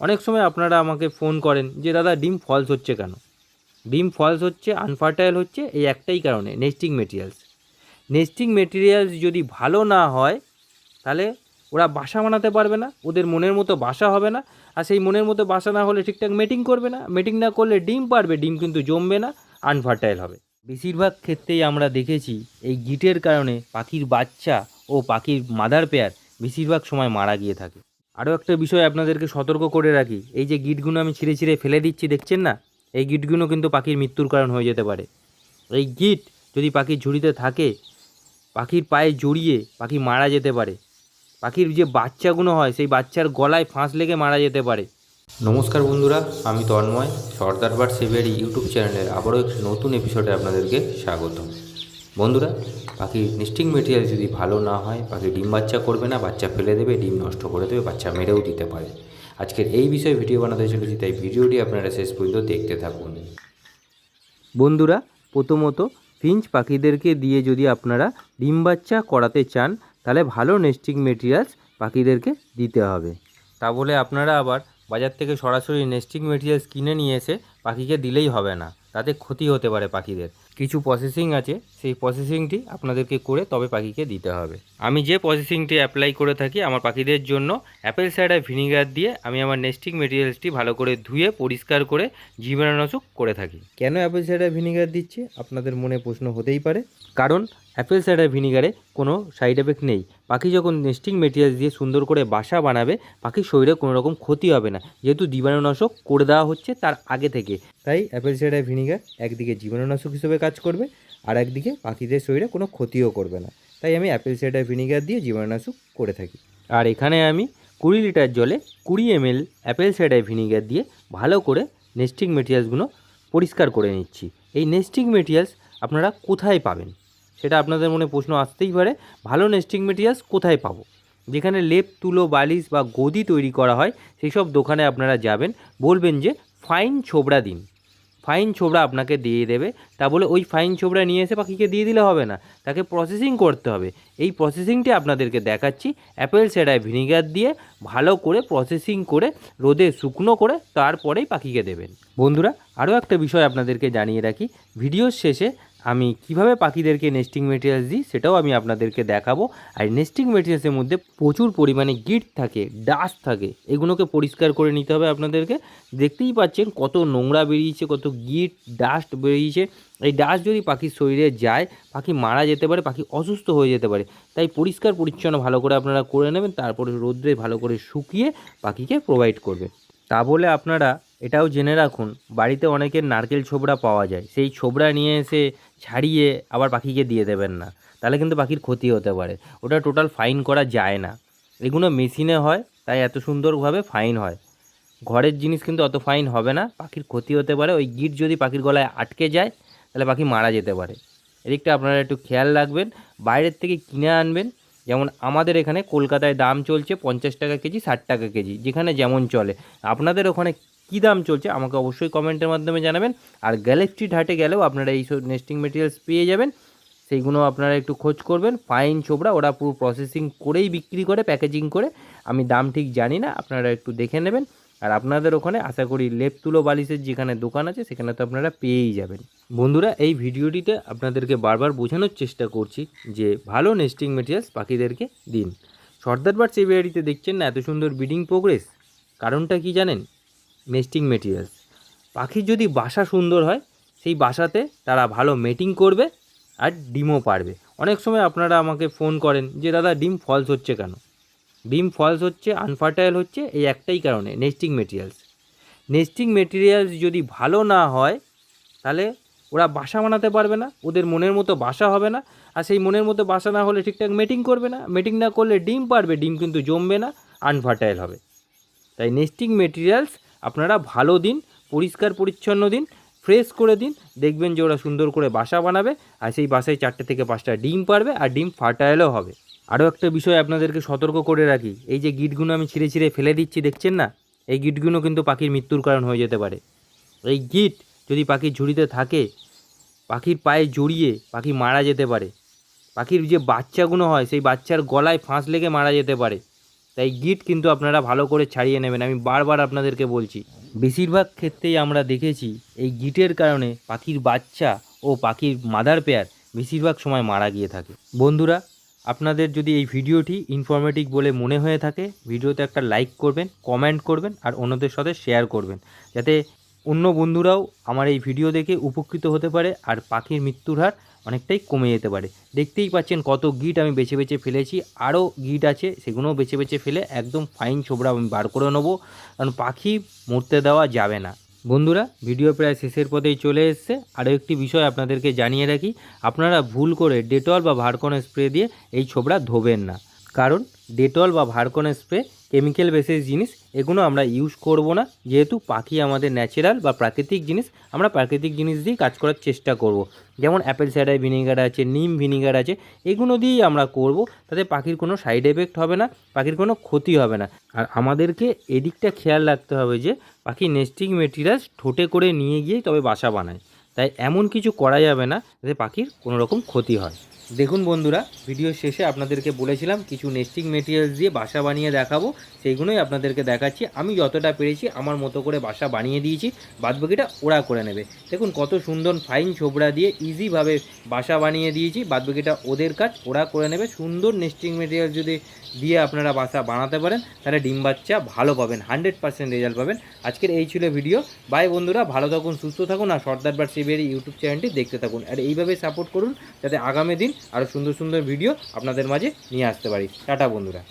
অনেক সময় আপনারা আমাকে ফোন করেন যে, দাদা, ডিম ফলস হচ্ছে কেন? ডিম ফলস হচ্ছে আনফার্টাইল হচ্ছে, এই একটাই কারণে নেস্টিং মেটেরিয়ালস নেস্টিং মেটেরিয়ালস যদি ভালো না হয়, তাহলে ওরা বাসা বানাতে পারবে না, ওদের মনের মতো বাসা হবে না, আর সেই মনের মতো বাসা না হলে ঠিকঠাক মেটিং করবে না। মেটিং না করলে ডিম পারবে, ডিম কিন্তু জমবে না আনফার্টাইল হবে। বেশিরভাগ ক্ষেত্রেই আমরা দেখেছি, এই গিটের কারণে পাখির বাচ্চা ও পাখির মাদার পেয়ার বেশিরভাগ সময় মারা গিয়ে থাকে। আরও একটা বিষয় আপনাদেরকে সতর্ক করে রাখি। এই যে গিটগুলো আমি ছিঁড়ে ছিঁড়ে ফেলে দিচ্ছি, দেখছেন না? এই গিটগুলো কিন্তু পাখির মৃত্যুর কারণ হয়ে যেতে পারে। এই গিট যদি পাখির ঝুড়িতে থাকে, পাখির পায়ে জড়িয়ে পাখি মারা যেতে পারে। পাখির যে বাচ্চাগুলো হয়, সেই বাচ্চার গলায় ফাঁস লেগে মারা যেতে পারে। নমস্কার বন্ধুরা, আমি তন্ময়, সর্দার বার সেভেরি ইউটিউব চ্যানেলের আবারও একটি নতুন এপিসোডে আপনাদেরকে স্বাগত বন্ধুরা পাখির নেস্টিং মেটেরিয়াল যদি ভালো না হয় পাখি ডিম বাচ্চা করবে না বাচ্চা ফেলে দেবে ডিম নষ্ট করে দেবে বাচ্চা মেরেও দিতে পারে। আজকের এই বিষয়ে ভিডিও বানাতে চলেছি তাই ভিডিওটি আপনারা শেষ পর্যন্ত দেখতে থাকুন। বন্ধুরা প্রথমত ফিঞ্চ পাখিদেরকে দিয়ে যদি আপনারা ডিম বাচ্চা করাতে চান তাহলে ভালো নেস্টিং মেটেরিয়ালস পাখিদেরকে দিতে হবে। তা বলে আপনারা আবার বাজার থেকে সরাসরি নেস্টিং মেটেরিয়ালস কিনে নিয়ে এসে পাখিকে দিলেই হবে না, তাতে ক্ষতি হতে পারে পাখিদের। কিছু প্রসেসিং আছে, সেই প্রসেসিংটি আপনাদেরকে করে তবে পাখিকে দিতে হবে। আমি যে প্রসেসিংটি অ্যাপ্লাই করে থাকি, আমার পাখিদের জন্য অ্যাপেল সাইডার ভিনিগার দিয়ে আমি আমার নেস্টিং মেটেরিয়ালসটি ভালো করে ধুয়ে, পরিষ্কার করে, জীবাণুনাশক করে থাকি। কেন অ্যাপেল সাইডার ভিনিগার দিচ্ছি? আপনাদের মনে প্রশ্ন হতেই পারে। কারণ অ্যাপেল সাইডার ভিনিগারে কোনো সাইড এফেক্ট নেই। পাখি যখন নেস্টিং মেটেরিয়ালস দিয়ে সুন্দর করে বাসা বানাবে, পাখির শরীরে কোনো রকম ক্ষতি হবে না। যেহেতু জীবাণুনাশক করে দেওয়া হচ্ছে, তার আগে থেকে তাই অ্যাপেল সাইডার ভিনিগার একদিকে জীবাণুনাশক হিসেবে কাজ করবে আর একদিকে পাখিদের শরীরে কোনো ক্ষতিও করবে না। তাই আমি অ্যাপেল সাইডার ভিনিগার দিয়ে জীবাণুনাশক করে থাকি। আর এখানে আমি কুড়ি লিটার জলে কুড়ি এমএল অ্যাপেল সাইডার ভিনিগার দিয়ে ভালো করে নেস্টিং মেটেরিয়ালসগুলো পরিষ্কার করে নিচ্ছি। এই নেস্টিং মেটেরিয়ালস আপনারা কোথায় পাবেন? সেটা আপনাদের মনে প্রশ্ন আসতেই পারে, ভালো নেস্টিং মেটেরিয়ালস কোথায় পাবো? যেখানে লেপ, তুলো, বালিশ বা গদি তৈরি করা হয়, সেই সব দোকানে আপনারা যাবেন, বলবেন যে ফাইন ছোবড়া দিন। ফাইন ছোবড়া আপনাকে দিয়ে দেবে। তা বলে ওই ফাইন ছোবড়া নিয়ে এসে পাখিকে দিয়ে দিলে হবে না। তাকে প্রসেসিং করতে হবে। এই প্রসেসিংটি আপনাদেরকে দেখাচ্ছি। অ্যাপেল সেডায় ভিনিগার দিয়ে ভালো করে প্রসেসিং করে রোদে শুকনো করে তারপরেই পাখিকে দেবেন। বন্ধুরা, আরও একটা বিষয় আপনাদেরকে জানিয়ে রাখি। ভিডিওর শেষে আমি কীভাবে পাখিদেরকে নেস্টিং মেটেরিয়ালস দিই, সেটাও আমি আপনাদেরকে দেখাবো। আর নেস্টিং মেটেরিয়ালসের মধ্যে প্রচুর পরিমাণে গিট থাকে ডাস্ট থাকে, এগুলোকে পরিষ্কার করে নিতে হবে আপনাদেরকে। দেখতেই পাচ্ছেন কত নোংরা বেরিয়েছে, কত গিট ডাস্ট বেরিয়েছে। এই ডাস্ট যদি পাখির শরীরে যায়, পাখি মারা যেতে পারে, পাখি অসুস্থ হয়ে যেতে পারে। তাই পরিষ্কার পরিচ্ছন্ন ভালো করে আপনারা করে নেবেন, তারপরে রোদ্রে ভালো করে শুকিয়ে পাখিকে প্রোভাইড করবে তা বলে আপনারা এটাও জেনে রাখুন, বাড়িতে অনেকের নারকেল ছোবড়া পাওয়া যায়। সেই ছোবড়া নিয়ে এসে ছাড়িয়ে আবার পাখিকে দিয়ে দেবেন না। তাহলে কিন্তু পাখির ক্ষতি হতে পারে। ওটা টোটাল ফাইন করা যায় না। এগুলো মেশিনে হয়, তাই এত সুন্দরভাবে ফাইন হয়। ঘরের জিনিস কিন্তু অত ফাইন হবে না। পাখির ক্ষতি হতে পারে। ওই গিট যদি পাখির গলায় আটকে যায়, তাহলে পাখি মারা যেতে পারে। এদিকটা আপনারা একটু খেয়াল রাখবেন। বাইরের থেকে কিনে আনবেন। যেমন আমাদের এখানে কলকাতায় দাম চলছে পঞ্চাশ টাকা কেজি, ষাট টাকা কেজি, যেখানে যেমন চলে। আপনাদের ওখানে কী দাম চলছে আমাকে অবশ্যই কমেন্টের মাধ্যমে জানাবেন। আর গ্যালেক্সি ঘাটে গেলেও আপনারা এই সব নেস্টিং মেটেরিয়ালস পেয়ে যাবেন। সেইগুলো আপনারা একটু খোঁজ করবেন। ফাইন ছোবড়া ওরা পুরো প্রসেসিং করেই বিক্রি করে প্যাকেজিং করে। আমি দাম ঠিক জানি না, আপনারা একটু দেখে নেবেন। আর আপনাদের ওখানে আশা করি লেপ তুলো বালিশের যেখানে দোকান আছে, সেখানে তো আপনারা পেয়েই যাবেন। বন্ধুরা, এই ভিডিওটিতে আপনাদেরকে বারবার বোঝানোর চেষ্টা করছি যে ভালো নেস্টিং মেটেরিয়ালস পাখিদেরকে দিন। সর্দার বার্ড সেভিয়ারিতে দেখছেন না এত সুন্দর ব্রিডিং প্রোগ্রেস কারণটা কি জানেন? নেস্টিং মেটেরিয়ালস পাখির যদি বাসা সুন্দর হয়, সেই বাসাতে তারা ভালো মেটিং করবে আর ডিমও পারবে অনেক সময় আপনারা আমাকে ফোন করেন যে, দাদা, ডিম ফলস হচ্ছে কেন? ডিম ফলস হচ্ছে আনফার্টাইল হচ্ছে, এই একটাই কারণে নেস্টিং মেটেরিয়ালস নেস্টিং মেটেরিয়ালস যদি ভালো না হয়, তাহলে ওরা বাসা বানাতে পারবে না, ওদের মনের মতো বাসা হবে না, আর সেই মনের মতো বাসা না হলে ঠিকঠাক মেটিং করবে না। মেটিং না করলে ডিম পারবে ডিম কিন্তু জমবে না আনফার্টাইল হবে। তাই নেস্টিং মেটেরিয়ালস আপনারা ভালো দিন, পরিষ্কার, পরিচ্ছন্ন দিন ফ্রেশ করে দিন, দেখবেন যে ওরা সুন্দর করে বাসা বানাবে আর সেই বাসায় চারটে থেকে পাঁচটা ডিম পারবে আর ডিম ফার্টাইলও হবে। আরও একটা বিষয় আপনাদেরকে সতর্ক করে রাখি, এই যে গিটগুলো আমি ছিঁড়ে ছিঁড়ে ফেলে দিচ্ছি, দেখছেন না? এই গিটগুলো কিন্তু পাখির মৃত্যুর কারণ হয়ে যেতে পারে। এই গিট যদি পাখির ঝুড়িতে থাকে, পাখির পায়ে জড়িয়ে পাখি মারা যেতে পারে। পাখির যে বাচ্চাগুলো হয়, সেই বাচ্চার গলায় ফাঁস লেগে মারা যেতে পারে। তাই গিট কিন্তু আপনারা ভালো করে ছাড়িয়ে নেবেন। আমি বারবার আপনাদেরকে বলছি, বেশিরভাগ ক্ষেত্রেই আমরা দেখেছি এই গিটের কারণে পাখির বাচ্চা ও পাখির মাদার পেয়ার বেশিরভাগ সময় মারা গিয়ে থাকে। বন্ধুরা, আপনাদের যদি এই ভিডিওটি ইনফরমেটিভ বলে মনে হয়ে থাকে, ভিডিওতে একটা লাইক করবেন কমেন্ট করবেন, আর অন্যদের সাথে শেয়ার করবেন। যাতে অন্য বন্ধুরাও আমার এই ভিডিও দেখে উপকৃত হতে পারে আর পাখির মৃত্যুর হার অনেকটাই কমে যেতে পারে। দেখতেই পাচ্ছেন কত গিট আমি বেছে বেছে ফেলেছি। আরও গিট আছে, সেগুলোও বেছে বেছে ফেলে একদম ফাইন ছোবড়া আমি বার করে নেব। কারণ পাখি মরতে দেওয়া যাবে না। বন্ধুরা, ভিডিও প্রায় শেষের পথেই চলে এসছে। আরও একটি বিষয় আপনাদেরকে জানিয়ে রাখি, আপনারা ভুল করে ডেটল বা ভার্কন স্প্রে দিয়ে এই ছোবড়া ধোবেন না। কারণ ডেটল বা ভার্কন স্প্রে, কেমিক্যাল বেসিস জিনিস, এগুলো আমরা ইউজ করব না। যেহেতু পাখি আমাদের ন্যাচারাল বা প্রাকৃতিক জিনিস, আমরা প্রাকৃতিক জিনিস দিয়েই কাজ করার চেষ্টা করব। যেমন অ্যাপেল সাইডার ভিনিগার আছে, নিম ভিনিগার আছে, এগুলো দিয়েই আমরা করব। তাতে পাখির কোনো সাইড এফেক্ট হবে না, পাখির কোনো ক্ষতি হবে না। আর আমাদেরকে এদিকটা খেয়াল রাখতে হবে যে, পাখি নেস্টিং মেটেরিয়ালস ঠোঁটে করে নিয়ে গিয়েই তবে বাসা বানায়। তাই এমন কিছু করা যাবে না, যাতে পাখির কোনো রকম ক্ষতি হয়। দেখুন বন্ধুরা ভিডিও শেষে আপনাদেরকে বলেছিলাম কিছু নেস্টিং মেটেরিয়ালস দিয়ে বাসা বানিয়ে দেখাবো, সেইগুলোই আপনাদেরকে দেখাচ্ছি। আমি যতটা পেরেছি আমার মতো করে বাসা বানিয়ে দিয়েছি, বাদবাকিটা ওরা করে নেবে। দেখুন কত সুন্দর ফাইন ছোবড়া দিয়ে ইজিভাবে বাসা বানিয়ে দিয়েছি, বাদবাকিটা ওদের কাজ, ওরা করে নেবে। সুন্দর নেস্টিং মেটেরিয়াল যদি দিয়ে আপনারা বাসা বানাতে পারেন, তাহলে ডিম বাচ্চা ভালো পাবেন হান্ড্রেড পার্সেন্ট রেজাল্ট পাবেন। আজকের এই ছিল ভিডিও বাই বন্ধুরা, ভালো থাকুন, সুস্থ থাকুন, আর সর্দার বার শিবের ইউটিউব চ্যানেলটি দেখতে থাকুন। আর এইভাবে সাপোর্ট করুন, যাতে আগামী দিন আরও সুন্দর সুন্দর ভিডিও আপনাদের মাঝে নিয়ে আসতে পারি। টাটা বন্ধুরা।